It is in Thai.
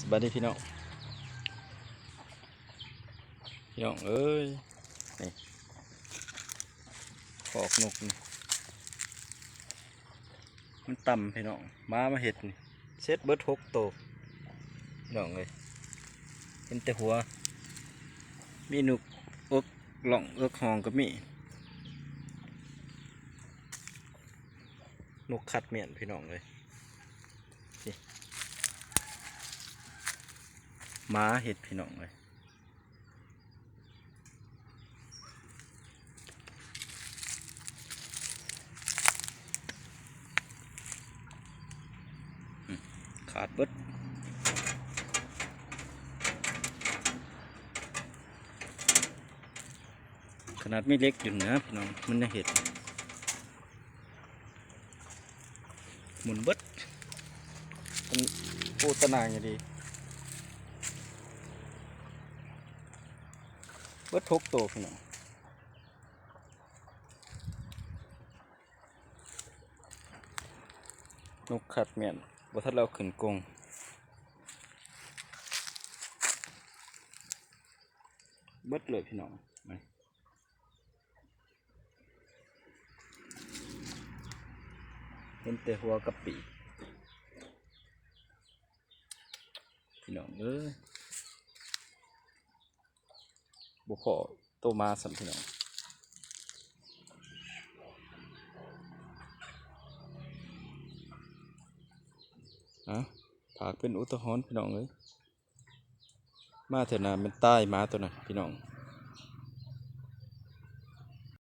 สบายดีพี่น้อง พี่น้องเอ้ย นี่ขอกนกนี่มันต่ำพี่น้อง มามาเห็ดนี่เซ็ตเบิร์ดหกโตวพี่น้องเลยเห็นแต่หัว มีนุกเอิกหล่องเอิกหองก็มีนกขัดเมียนพี่น้องเลยนี่ ม้าเห็ดพี่น้องเลยขาดเบิดขนาดไม่เล็กอยู่นะพี่น้องมันจะเห็ดหมุนเบิดเป็นปูตะนางอย่างดี เบิดทุกตัวพี่น้องนกขัดเมียนบ่ทัดเราขึ้นกงเบิดเลยพี่น้องมาเห็นแต่หัวกะปิพี่น้องเอ้ย บุพอโตมาสัมพี่น้องอะผากเป็นอุตหรณ์พี่น้องเลยมาเถอะนะมันใต้มาตัวนั้นพี่น้อง